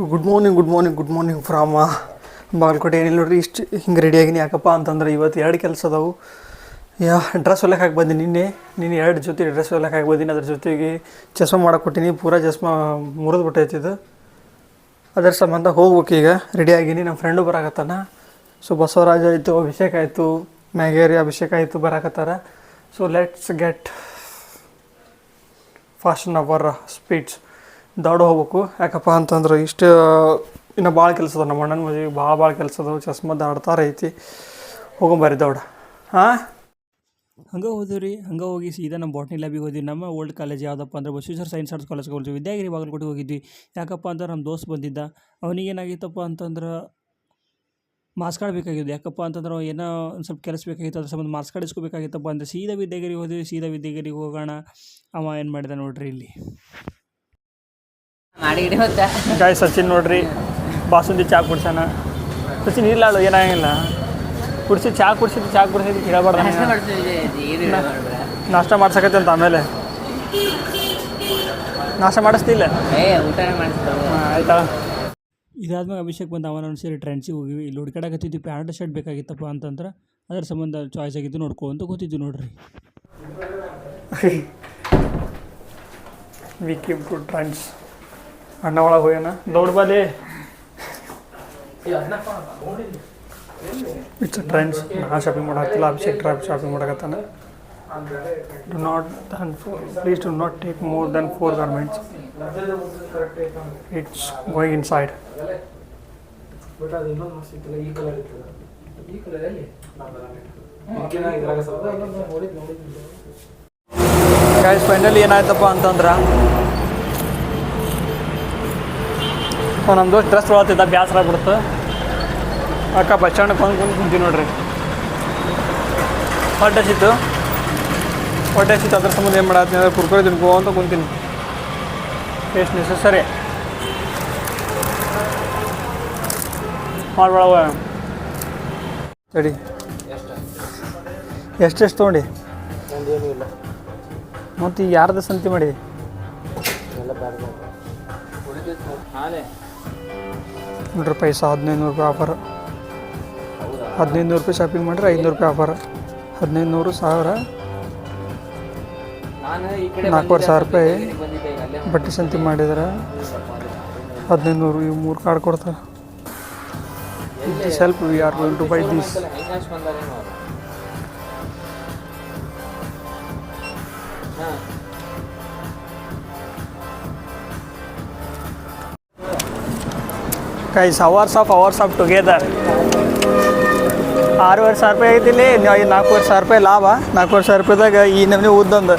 Good morning good morning good morning from Bagalkote. ಏನಿಲ್ಲ ನೋಡ್ರಿ, ಇಷ್ಟು ಹಿಂಗೆ ರೆಡಿಯಾಗಿನಿ ಯಾಕಪ್ಪ ಅಂತಂದ್ರೆ ಇವತ್ತು ಎರಡು ಕೆಲಸ ಅದಾವು. ಯಾ ಡ್ರೆಸ್ ಹೊಲಕ್ಕೆ ಬಂದೀನಿ ನಿನ್ನೆ. ನೀನು ಎರಡು ಜೊತೆ ಡ್ರೆಸ್ ಹೊಲಕ್ಕೆ ಬಂದಿನಿ. ಅದ್ರ ಜೊತೆಗೆ ಚಸ್ಮಾ ಮಾಡಕ್ಕೆ ಕೊಟ್ಟೀನಿ. ಪೂರಾ ಚಸ್ಮಾ ಮುರಿದು ಬಿಟ್ಟೈತಿ ಇದು. ಅದರ ಸಂಬಂಧ ಹೋಗ್ಬೇಕು ಈಗ. ರೆಡಿ ಆಗಿನಿ. ನಮ್ಮ ಫ್ರೆಂಡು ಬರಾಕತ್ತಾನ. ಸೊ ಬಸವರಾಜ ಆಯಿತು, ಅಭಿಷೇಕ್ ಆಯಿತು, ಮ್ಯಾಗೇರಿ ಅಭಿಷೇಕ್ ಆಯಿತು ಬರಾಕತ್ತಾರ. So let's get fast our speeds ದೌಡ ಹೋಗ್ಬೇಕು. ಯಾಕಪ್ಪ ಅಂತಂದ್ರೆ ಇಷ್ಟು, ಇನ್ನು ಭಾಳ ಕೆಲಸ ಅದ ನಮ್ಮ ಅಣ್ಣನ ಮದುವೆಗೆ ಭಾಳ ಭಾಳ ಕೆಲಸ ಅದಾವ. ಚಸ್ಮಾ ದಾಡ್ತಾರ ಐತಿ. ಹೋಗೊಂಬರ್ರಿ ದೌಡ. ಹಾಂ? ಹಂಗೆ ಹೋದ್ವಿ ರೀ ಹಂಗೆ ಹೋಗಿ ಸೀದಾ ನಮ್ಮ ಬಾಟ್ನಿ ಲ್ಯಾಬಿಗೆ ಹೋದ್ವಿ. ನಮ್ಮ ಓಲ್ಡ್ ಕಾಲೇಜ್ ಯಾವುದಪ್ಪ ಅಂದ್ರೆ ಬಸವೇಶ್ವರ ಸೈನ್ಸ್ ಆರ್ಟ್ಸ್ ಕಾಲೇಜ್ಗೆ ಹೋದ್ವಿ ವಿದ್ಯಾಗಿರಿ ಬಾಗಲಕೋಟೆ ಹೋಗಿದ್ವಿ. ಯಾಕಪ್ಪ ಅಂದ್ರೆ ನಮ್ಮ ದೋಸ್ತ್ ಬಂದಿದ್ದ. ಅವನಿಗೇನಾಗಿತ್ತಪ್ಪ ಅಂತಂದ್ರೆ ಮಾಸ್ಕ್ ಕಾರ್ಡ್ ಯಾಕಪ್ಪ ಅಂತಂದ್ರೆ ಏನೋ ಒಂದು ಸ್ವಲ್ಪ ಕೆಲಸ ಬೇಕಾಗಿತ್ತು, ಅದ್ರ ಸಂಬಂಧ ಮಾಸ್ಕ್ ಕಾರ್ಡ್ ಇಸ್ಕೋಬೇಕಾಗಿತ್ತಪ್ಪ ಅಂದ್ರೆ ಸೀದಾ ವಿದ್ಯಾಗಿರಿಗೆ ಹೋದ್ವಿ, ಸೀದಾ ವಿದ್ಯಾಗಿರಿಗೆ ಹೋಗೋಣ. ಅವ ಏನು ಮಾಡಿದ ನೋಡ್ರಿ ಇಲ್ಲಿ. ಗಾಯ ಸಚಿನ್ ನೋಡ್ರಿ ಬಾಸುಂದಿ ಚಾ ಕುಡ್ಸಣ ಸಚಿನ್ ಇಲ್ಲ ಅಳು ಏನಾಗಿಲ್ಲ. ಕುಡ್ಸಿ ಚಾ ಕುಡ್ಸಿದ್ದು ಚಾ ಕುಡ್ಸಿದ್ದು ಕೇಳಬಾರ್ದು ನಾಷ್ಟ ಮಾಡ್ಸಕತ್ತೆ ಅಂತ ಆಮೇಲೆ. ನಾಷ್ಟ ಮಾಡಿಸ್ತಿಲ್ಲ. ಆಯ್ತಾ? ಇದಾದ್ಮೇಲೆ ಅಭಿಷೇಕ್ ಬಂದು ಅವನ ಸೇರಿ ಟ್ರೆಂಡ್ಸಿಗೆ ಹೋಗಿವಿ. ಇಲ್ಲಿ ಹುಡ್ಕಾಡಕತ್ತಿದ್ವಿ. ಪ್ಯಾಂಟ್ ಶರ್ಟ್ ಬೇಕಾಗಿತ್ತಪ್ಪ ಅಂತಂದ್ರೆ ಅದ್ರ ಸಂಬಂಧ ಚಾಯ್ಸ್ ಆಗಿದ್ದು ನೋಡ್ಕೊ ಅಂತ ಕೂತಿದ್ವಿ ನೋಡ್ರಿ. ವಿ ಕೀಪ್ ಟು ಟ್ರೆಂಡ್ಸ್ ಅಣ್ಣ ಒಳಗೆ ಹೋಗ್ಯಾನ ದೌಡ್ ಬಾಲಿ ಇಟ್ಸ್ ಟ್ರೆಂಡ್ಸ್ ನಾ ಶಾಪಿಂಗ್ ಮಾಡಾಕ್ತಿಲ್ಲ Abhishek trap shopping ಮಾಡಕತ್ತಾನ do not than four please do not take more than four garments it's going inside guys finally ಏನಾಯ್ತಪ್ಪ ಅಂತಂದ್ರೆ ನಮ್ಮ ದೋಸ್ತ್ ಡ್ರೆಸ್ ಒಳತಿದ್ದ ಬ್ಯಾಸರ ಆಗ್ಬಿಡ್ತು. ಅಕ್ಕ ಬಸ್ ಸ್ಟ್ಯಾಂಡ್ ಬಂದು ಕುಂತು ಕುಂತೀವಿ ನೋಡ್ರಿ. ಹೊಟ್ಟೆ ಸಿತ್ತು ಹೊಟ್ಟೆ ಸಿತ್ತು ಅದ್ರ ಸಂಬಂಧ ಏನು ಮಾಡತ್ತೀನಿ ಅಂದ್ರೆ ಕುರ್ಕುರೆ ತಿನ್ಕೋ ಅಂತ ಕುಂತೀನಿ. ಎಷ್ಟು ನೆಸಸರಿ ಮಾಡ್ಬೇಡವ ಸರಿ ಎಷ್ಟೆಷ್ಟು ತೊಗೊಂಡು? ಮತ್ತು ಈಗ ಯಾರ್ದು ಸಂತಿ ಮಾಡಿದೆ? ನೋಡ್ರಿ ಪೈಸಾ ಹದಿನೈದು ರೂಪಾಯಿ ಆಫರ್ ಹದಿನೈದು ನೂರು ರೂಪಾಯಿ ಶಾಪಿಂಗ್ ಮಾಡಿದ್ರೆ ಐದುನೂರು ರೂಪಾಯಿ ಆಫರ್ ಹದಿನೈದು ನೂರು ಸಾವಿರ. ನಾಲ್ಕೂವರೆ ಸಾವಿರ ರೂಪಾಯಿ ಬಟ್ಟೆ ಸಂತಿ ಮಾಡಿದ್ರೆ. ಹದಿನೈದು ನೂರು ಇವು ಮೂರು ಕಾರ್ಡ್ ಕೊಡ್ತಾರೆ. Self we are going to buy these ಹಾಂ. Guys ours of ours of together ಆರೂವರೆ ಸಾವಿರ ರೂಪಾಯಿ ಐತಿಲ್ಲಿ ನಾಲ್ಕೂವರೆ ಸಾವಿರ ರೂಪಾಯಿ ಲಾಭ. ನಾಲ್ಕೂವರೆ ಸಾವಿರ ರೂಪಾಯಿದಾಗ ಈ ನಮೂನೆ ಉದ್ದೊಂದು.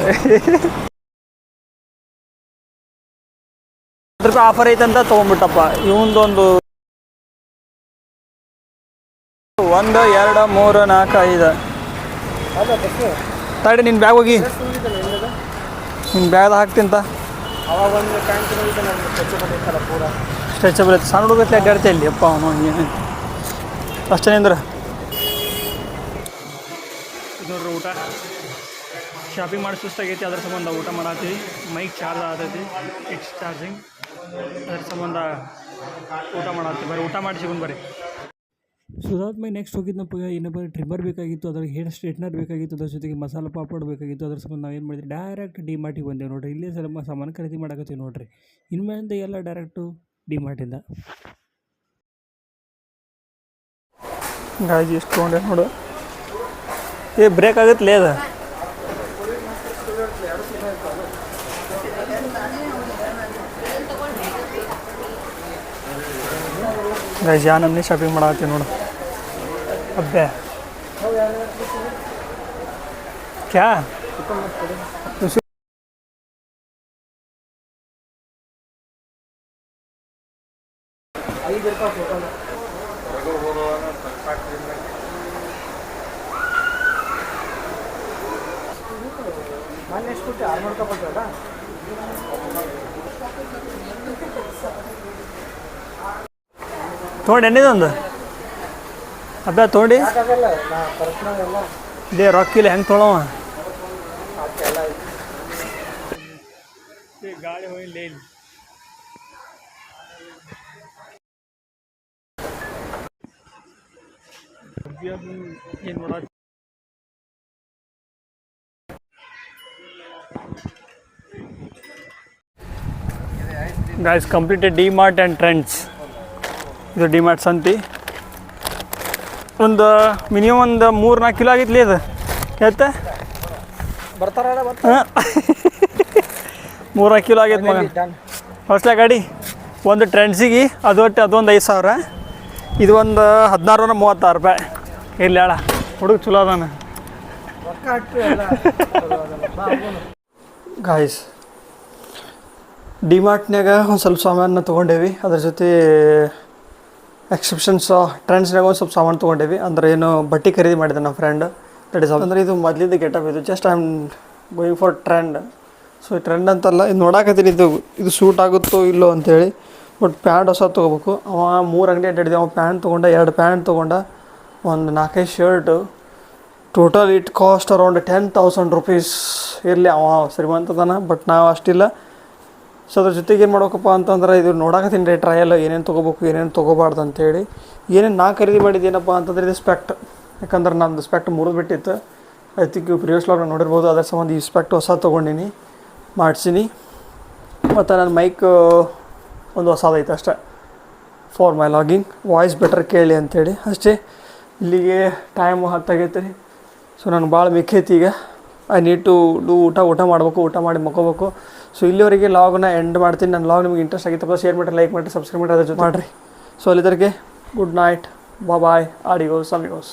ರೂಪಾಯಿ ಆಫರ್ ಐತಂತ ತೊಗೊಂಬಿಟ್ಟಪ್ಪ ಇವಂದೊಂದು ಒಂದು, ಎರಡು, ಮೂರು, ನಾಲ್ಕು, ಐದು. ತಡಿ ನಿನ್ನ ಬ್ಯಾಗ್ ಹೋಗಿ. ನಿನ್ನ ಬ್ಯಾಗ್ದ ಹಾಕ್ತಿಂತ ಸ್ಟ್ರೆಚಬಲ್ ಐತೆ ಸಣ್ಣ ಹುಡುಗತ್ಲೆ ಅಡ್ಡಾಡ್ತಾ ಇಲ್ಲಿ ಅಪ್ಪ ಅವನು ಅಷ್ಟೇ ನಿಂದ್ರ ನೋಡ್ರಿ ಊಟ. ಶಾಪಿಂಗ್ ಮಾಡಿ ಸುಸ್ತಾಗೈತಿ ಅದ್ರ ಸಂಬಂಧ ಊಟ ಮಾಡತ್ತೀವಿ. ಮೈಕ್ ಚಾರ್ಜ್ ಆಗತೈತಿ ಇಟ್ಸ್ ಚಾರ್ಜಿಂಗ್ ಅದ್ರ ಸಂಬಂಧ ಊಟ ಮಾಡತ್ತೀವಿ. ಬರೀ ಊಟ ಮಾಡಿ ಸಿಗೋಣ ಬರ್ರಿ. ಸುಧಾತ್ ಮೈ ನೆಕ್ಸ್ಟ್ ಹೋಗಿದ್ನಪ್ಪ ಏನಪ್ಪ ಟ್ರಿಮ್ಮರ್ ಬೇಕಾಗಿತ್ತು ಅದರ ಹೇರ್ ಸ್ಟ್ರೇಟ್ನರ್ ಬೇಕಾಗಿತ್ತು ಅದ್ರ ಜೊತೆಗೆ ಮಸಾಲೆ ಪಾಪಡ್ ಬೇಕಾಗಿತ್ತು ಅದ್ರ ಸಂಬಂಧ ನಾವು ಏನು ಮಾಡಿದ್ವಿ ಡೈರೆಕ್ಟ್ ಡಿ ಮಾರ್ಟಿಗೆ ಬಂದೆವು ನೋಡಿರಿ. ಇಲ್ಲೇ ಸ್ವಲ್ಪ ಸಾಮಾನು ಖರೀದಿ ಮಾಡಕತ್ತೀವಿ ನೋಡ್ರಿ. ಇನ್ಮೇಲಿಂದ ಎಲ್ಲ ಡೈರೆಕ್ಟು ಡಿ ಮಾರ್ಟಿಂದ ಗಾಜಿ ಎಷ್ಟು ತೊಗೊಂಡೆ ನೋಡು. ಏ ಬ್ರೇಕ್ ಆಗುತ್ತೆ ಅದ. ಗಾಯ್ಸ್ ಯಾ ಶಾಪಿಂಗ್ ಮಾಡತ್ತೀವಿ ನೋಡು. ಅಬ್ಬೆ. ಕ್ಯಾ? ಉಸಿ- ತೊಗೊಂಡು ಎಣ್ಣಿದೊಂದು ಅಬ್ಬ ತೊಗೊಂಡು? ಇದೇ ರೊಕ್ಕಿಲ್ಲ ಹೆಂಗೆ ತೊಗೊಳವ ಗಾಳಿ ಹೋಗಿಲ್ಲ ಏನು ಮಾಡ guys completed DMart and Trends ಇದು ಡಿ ಮಾರ್ಟ್ ಸಂತಿ. ಒಂದು ಮಿನಿಮಮ್ ಒಂದು ಮೂರು ನಾಲ್ಕು ಕಿಲೋ ಆಗಿತ್ತು ಇದು. ಎತ್ತ ಬರ್ತಾರ ಮೂರು ನಾಲ್ಕು ಕಿಲೋ ಆಗೈತೆ ಮಗ ಹೊಸ್ಲ ಗಾಡಿ. ಒಂದು ಟ್ರೆಂಡ್ಸಿಗೆ ಅದು ಒಟ್ಟು ಅದೊಂದು ಐದು ಸಾವಿರ. ಇದು ಒಂದು ಹದಿನಾರು ಮೂವತ್ತಾರು ರೂಪಾಯಿ. ಇರ್ಲಿ ಹೇಳ, ಹುಡುಗ ಚಲೋ ಅದಾನ. ಗಾಯ್ಸ್ ಡಿಮಾರ್ಟ್ನ್ಯಾಗ ಒಂದು ಸ್ವಲ್ಪ ಸಾಮಾನು ತೊಗೊಂಡೇವಿ. ಅದ್ರ ಜೊತೆ ಎಕ್ಸೆಪ್ಷನ್ಸ್ ಟ್ರೆಂಡ್ಸ್ನಾಗ ಒಂದು ಸ್ವಲ್ಪ ಸಾಮಾನು ತೊಗೊಂಡೇವಿ. ಅಂದ್ರೆ ಏನು ಬಟ್ಟೆ ಖರೀದಿ ಮಾಡಿದೆ ನಮ್ಮ ಫ್ರೆಂಡ್ ದಟ್ ಇಸ್ ಅಂದರೆ ಇದು ಮೊದಲಿಂದ ಗೆಟಪ್ ಇದು. Just I am going for trend so ಈ ಟ್ರೆಂಡ್ ಅಂತಲ್ಲ, ಇದು ನೋಡಾಕತ್ತೀನಿ. ಇದು ಇದು ಸೂಟ್ ಆಗುತ್ತೋ ಇಲ್ಲೋ ಅಂತೇಳಿ. ಬಟ್ ಪ್ಯಾಂಟ್ ಹೊಸ ತೊಗೋಬೇಕು. ಅವ ಮೂರು ಅಂಗಡಿ ಅಡ್ಡಾಡಿದೆ. ಅವ ಪ್ಯಾಂಟ್ ತೊಗೊಂಡ, ಎರಡು ಪ್ಯಾಂಟ್ ತೊಗೊಂಡ. ಒಂದು ನಾಲ್ಕೈದು shirt total it cost around ten thousand rupees ಇರಲಿ, ಅವ ಶ್ರೀಮಂತದನ ಬಟ್ ನಾವು ಅಷ್ಟಿಲ್ಲ. ಸೊ ಅದ್ರ ಜೊತೆಗೆ ಏನು ಮಾಡ್ಬೇಕಪ್ಪ ಅಂತಂದ್ರೆ, ಇದು ನೋಡಕತ್ತೀನಿ ರೀ ಟ್ರಯಲ್ ಏನೇನು ತೊಗೋಬೇಕು, ಏನೇನು ತೊಗೋಬಾರ್ದು ಅಂತೇಳಿ. ಏನೇನು ನಾ ಖರೀದಿ ಮಾಡಿದ್ದೇನಪ್ಪ ಅಂತಂದ್ರೆ, ಇದು ಸ್ಪೆಕ್ಟ್ ಯಾಕಂದ್ರೆ ನಂದು ಸ್ಪೆಕ್ಟ್ ಮುರಿದು ಬಿಟ್ಟಿತ್ತು. ಐ ಥಿಂಕ್ ಪ್ರಿವಿಯಸ್ ಲಾಗ್ ನೋಡಿರ್ಬೋದು, ಅದ್ರ ಸಂಬಂಧ ಈ ಸ್ಪೆಕ್ಟ್ ಹೊಸ ತೊಗೊಂಡಿನಿ, ಮಾಡಿಸಿನಿ. ಮತ್ತು ನನ್ನ ಮೈಕ್ ಒಂದು ಹೊಸದೈತೆ ಅಷ್ಟೇ. For my logging voice better ಕೇಳಿ ಅಂತೇಳಿ. ಅಷ್ಟೇ. ಇಲ್ಲಿಗೆ ಟೈಮ್ ಹತ್ತಾಗೈತೆ ರೀ. ಸೊ ನನಗೆ ಭಾಳ ಮಿಕ್ಕೈತಿ ಈಗ. ಐ ನೀಡ್ ಟು ಡೂ ಊಟ ಊಟ ಮಾಡಬೇಕು ಊಟ ಮಾಡಿ ಮಕ್ಕೋಬೇಕು ಸೊ ಇಲ್ಲಿವರೆಗೆ ಲಾಗ್ನ ಎಂಡ್ ಮಾಡ್ತೀನಿ. ನನ್ನ ಲಾಗ್ ನಿಮ್ಗೆ ಇಂಟ್ರೆಸ್ಟ್ ಆಗಿತ್ತಪ್ಪ ಶೇರ್ ಮಾಡಿರಿ ಲೈಕ್ ಮಾಡಿರಿ ಸಬ್ಸ್ಕ್ರೈಬ್ ಮಾಡಿರಿ ಅದ್ರ ಜೊತೆ. ಮಾಡಿರಿ. ಸೊ ಅಲ್ಲಿದ್ದರಿಗೆ ಗುಡ್ ನೈಟ್ ಬಾಯ್ ಆಡಿಗೋಸ್ ಅಮಿಗೋಸ್